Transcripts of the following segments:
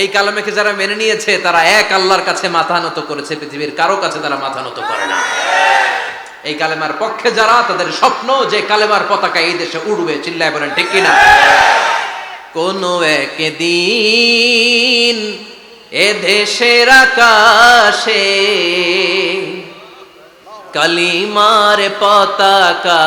এই কালামেকে যারা মেনে নিয়েছে, তারা এক আল্লাহর কাছে মাথা নত করেছে, পৃথিবীর কারও কাছে তারা মাথা নত করে না। এই কালেমার পক্ষে যারা, তাদের স্বপ্ন যে কালেমার পতাকা এই দেশে উড়বে, চিল্লায় বলেন, ঠিক কিনা? কোনো একদিন এ দেশের আকাশে কালিমার পতাকা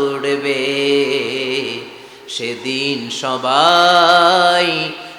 উড়বে। সেদিন সবাই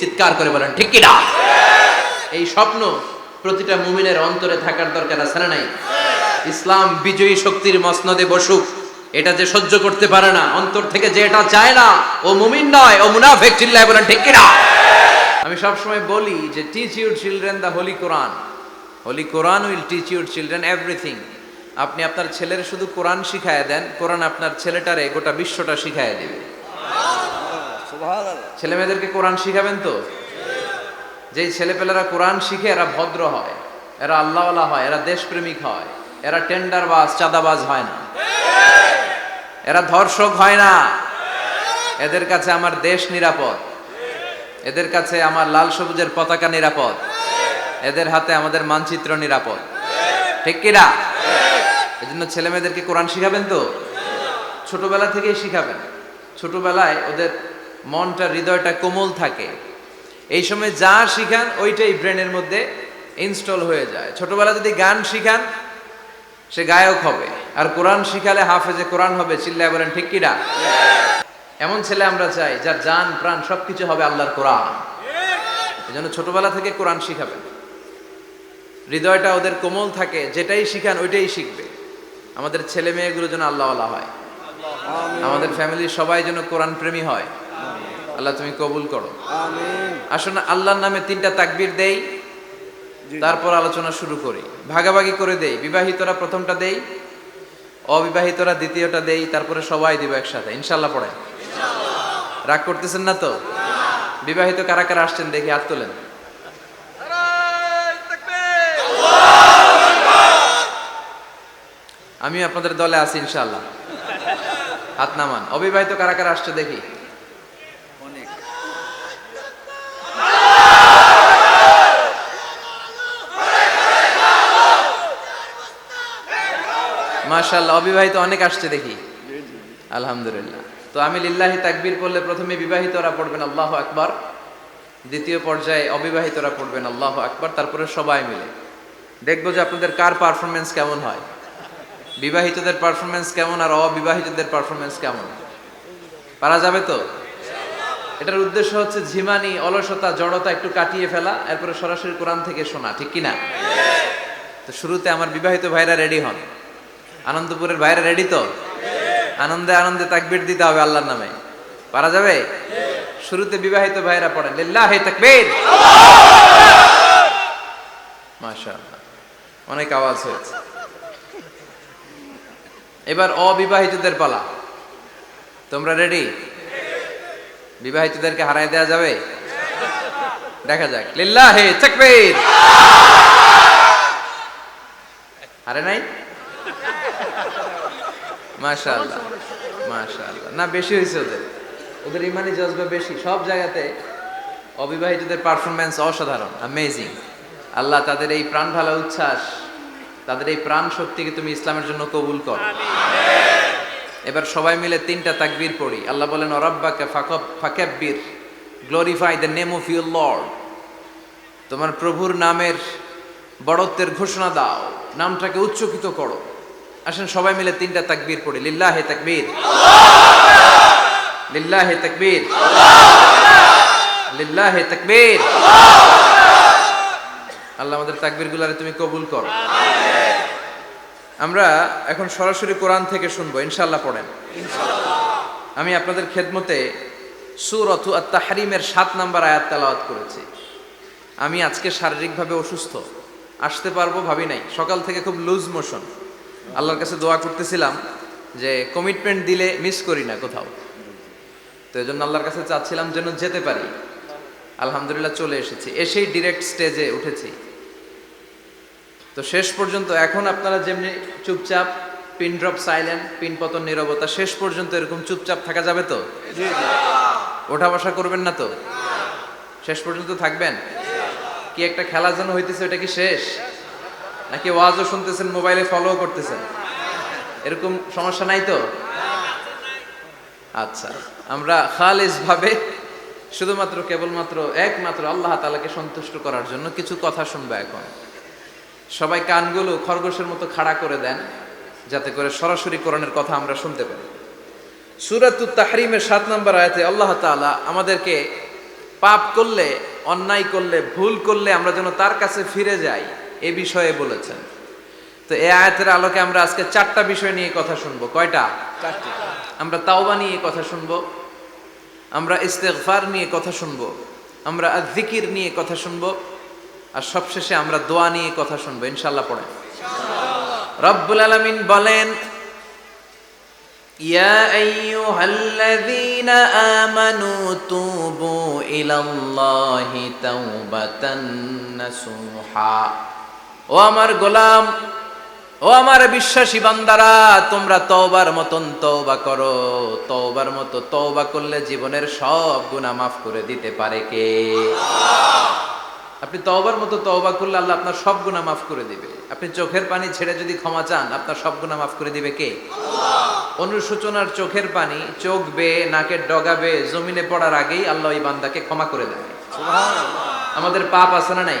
চিৎকার করে বলেন, ঠিক কিনা? এই স্বপ্ন প্রতিটা মুমিনের অন্তরে থাকার দরকার আছে না নাই? ইসলাম বিজয়ী শক্তির মসনদে বসুক, এটা যে সহ্য করতে পারে না, অন্তর থেকে যে এটা চায় না, ও মুমিন নয়, ও মুনাফেক, চিল্লায় বলেন, ঠিক কিনা? আমি সবসময় বলি যে teach your children the holy Quran holy Quran will teach your children everything আপনি আপনার ছেলের শুধু কোরআন শিখায় দেন, কোরআন আপনার ছেলেটারে গোটা বিশ্বটা শিখায় দেবে। ছেলে মেয়েদেরকে কোরআন শিখাবেন তো? যেই ছেলেপেলেরা কোরআন শিখে এরা ভদ্র হয়, এরা আল্লাহওয়ালা হয়, এরা দেশপ্রেমিক হয়, এরা টেন্ডার টেন্ডারবাজ, চাঁদাবাজ হয় না। এরা ধর্ষক হয় না। এদের কাছে আমার দেশ নিরাপদ। এদের কাছে আমার লাল সবুজের পতাকা নিরাপদ। এদের হাতে আমাদের মানচিত্র নিরাপদ। ঠিক কিনা এই জন্য ছেলে মেয়েদেরকে কোরআন শিখাবেন তো? ছোটবেলা থেকেই শিখাবেন। ছোটবেলায় ওদের মনটা হৃদয়টা কোমল থাকে। এই সময় যা শিখান ওইটাই ব্রেনের মধ্যে ইনস্টল হয়ে যায়। ছোটবেলা যদি গান শিখান সে গায়ক হবে। আর কোরআন শিখালে হাফেজে কোরআন হবে চিল্লায় বলেন ঠিক কিনা এমন ছেলে আমরা চাই যার জান প্রাণ সবকিছু হবে আল্লাহর কোরআন। এই জন্য ছোটবেলা থেকে কোরআন শিখাবেন। হৃদয়টা ওদের কোমল থাকে যেটাই শিখান ওইটাই শিখবে। আমাদের ছেলে মেয়েগুলো যেন আল্লাহওয়ালা হয়। আমাদের ফ্যামিলির সবাই যেন কোরআন প্রেমী হয়। আল্লাহ তুমি কবুল করো। আসুন আল্লাহর নামে তিনটা তাকবির দেই তারপর আলোচনা শুরু করি। ভাগাভাগি করে দেই বিবাহিতরা প্রথমটা দেই অবিবাহিতরা দ্বিতীয়টা দেই তারপরে সবাই দিব একসাথে। ইনশাল্লাহ পড়ে রাগ করতেছেন না তো? বিবাহিত কারা কারা আসছেন দেখি হাত তোলেন। আমি আপনাদের দলে আছি ইনশাল্লাহ হাত নামান। অবিবাহিত কারা কারা আসছে দেখি। মাশাল্লাহ অবিবাহিত অনেক আসছে দেখি। আলহামদুলিল্লাহ। তো আমি লিল্লাহি তাকবির করলে প্রথমে বিবাহিতরা পড়বেন আল্লাহ আকবার দ্বিতীয় পর্যায়ে অবিবাহিতরা পড়বেন আল্লাহ আকবার তারপরে সবাই মিলে। দেখব যে আপনাদের কার পারফরমেন্স কেমন হয়। বিবাহিতদের পারফরমেন্স কেমন আর অবিবাহিতদের পারফরমেন্স কেমন? পারা যাবে তো? এটার উদ্দেশ্য হচ্ছে ঝিমানি অলসতা জড়তা একটু কাটিয়ে ফেলা এরপরে সরাসরি কোরআন থেকে শোনা ঠিক কিনা? তো শুরুতে আমার বিবাহিত ভাইরা রেডি হন। আনন্দপুরের ভাইরা রেডি তো? আনন্দে আনন্দে তাকবীর দিতে হবে আল্লাহর নামে। পারা যাবে? শুরুতে বিবাহিত ভাইরা পড়েন, লিল্লাহি তাকবীর! মাশাআল্লাহ, অনেক আওয়াজ হয়েছে। এবার অবিবাহিতদের পালা। তোমরা রেডি বিবাহিতদেরকে হারাই দেওয়া যাবে? দেখা যাক। লিল্লাহি তাকবীর! হারে নাই? মাশাআল্লাহ মাশাআল্লাহ। না, বেশি ওদের। ওদের ইমানি জজবা বেশি। সব জায়গাতে অবিবাহিতদের অসাধারণ অ্যামেজিং আল্লাহ তাদের এই প্রাণ উচ্ছ্বাস, তাদের এই প্রাণ শক্তিকে তুমি ইসলামের জন্য কবুল কর। এবার সবাই মিলে তিনটা তাকবীর পড়ি। আল্লাহ বলেন, অরাব্বাকে ফাকব, ফাকাব্বির glorify the name of your lord তোমার প্রভুর নামের বড়ত্বের ঘোষণা দাও, নামটাকে উচ্চকিত করো। আসেন, সবাই মিলে তিনটা তাকবীর পড়ি। লিল্লাহে তাকবীর। লিল্লাহে তাকবীর। লিল্লাহে তাকবীর। আল্লাহ আমাদের তাকবীর গুলারে তুমি কবুল করো। আমরা এখন সরাসরি কোরআন থেকে শুনব ইনশাল্লাহ পড়েন। আমি আপনাদের খেদমতে সুরথু তাহরিমের সাত নাম্বার আয়াত তেলাওয়াত করেছি। আমি আজকে শারীরিকভাবে অসুস্থ। আসতে পারব ভাবি নাই। সকাল থেকে খুব লুজ মোশন। আল্লাহর কাছে দোয়া করতেছিলাম যে কমিটমেন্ট দিলে মিস করি না কোথাও। তো এই জন্য আল্লাহর কাছে চাচ্ছিলাম যেন যেতে পারি। আলহামদুলিল্লাহ চলে এসেছি। এসেই ডিরেক্ট স্টেজে উঠেছি। তো শেষ পর্যন্ত এখন আপনারা যেমনি চুপচাপ পিন ড্রপ সাইলেন্ট পিন পতন নীরবতা, শেষ পর্যন্ত এরকম চুপচাপ থাকা যাবে তো? ওঠা বসা করবেন না তো? শেষ পর্যন্ত থাকবেন? কি একটা খেলা যেন হইতেছে, ওটা কি শেষ? নাকি ওয়াজও শুনতেছেন, মোবাইলে ফলো করতেছেন? এরকম সমস্যা নাই তো? আচ্ছা আমরা খালিজ ভাবে শুধুমাত্র, কেবলমাত্র একমাত্র আল্লাহ তালাকে সন্তুষ্ট করার জন্য কিছু কথা শুনব এখন। সবাই কানগুলো খরগোশের মতো খাড়া করে দেন, যাতে করে সরাসরি কোরআনের কথা আমরা শুনতে পারি সুরাতুত তাহরিমের সাত নম্বর আয়াতে আল্লাহ তাআলা আমাদেরকে পাপ করলে, অন্যায় করলে, ভুল করলে আমরা যেন তার কাছে ফিরে যাই। এ বিষয়ে বলেছেন তো এই আয়াতের আলোকে আমরা আজকে চারটা বিষয় নিয়ে কথা শুনবো কয়টা আমরা তাওবা নিয়ে কথা শুনবো আমরা ইস্তেগফার নিয়ে কথা শুনবো আমরা জিকির নিয়ে কথা শুনবো আর সবশেষে আমরা দোয়া নিয়ে কথা শুনবো ইনশাল্লাহ পড়ে রব্বুল আলামিন বলেন يا أيها الذين آمنوا توبوا إلى الله توبة نصوحا ও আমার গোলাম ও আমার বিশ্বাসী বান্দারা তোমরা তওবার মতন তওবা করো। তওবার মতো তওবা করলে জীবনের সব গুনাহ মাফ করে দিতে পারে কে? আপনি তওবার মতো তওবা করলে আল্লাহ আপনার সব গুনাহ মাফ করে দিবে। আপনি চোখের পানি ছেড়ে যদি ক্ষমা চান আপনার সব গুনাহ মাফ করে দিবে কে? অনুশোচনার চোখের পানি চোখ বেয়ে নাকের ডগা বেয়ে জমিনে পড়ার আগেই আল্লাহ ওই বান্দাকে ক্ষমা করে দেয় আমাদের পাপ আছে না নাই?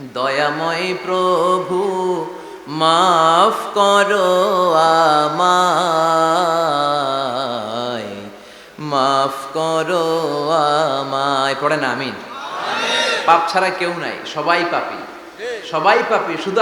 দয়াময় প্রভু, মাফ করো আমায়। মাফ করো আমায়। পড়ে না, আমিন। পাপ ছাড়া কেউ নাই, সবাই পাপি। সবাই পাপি, শুধু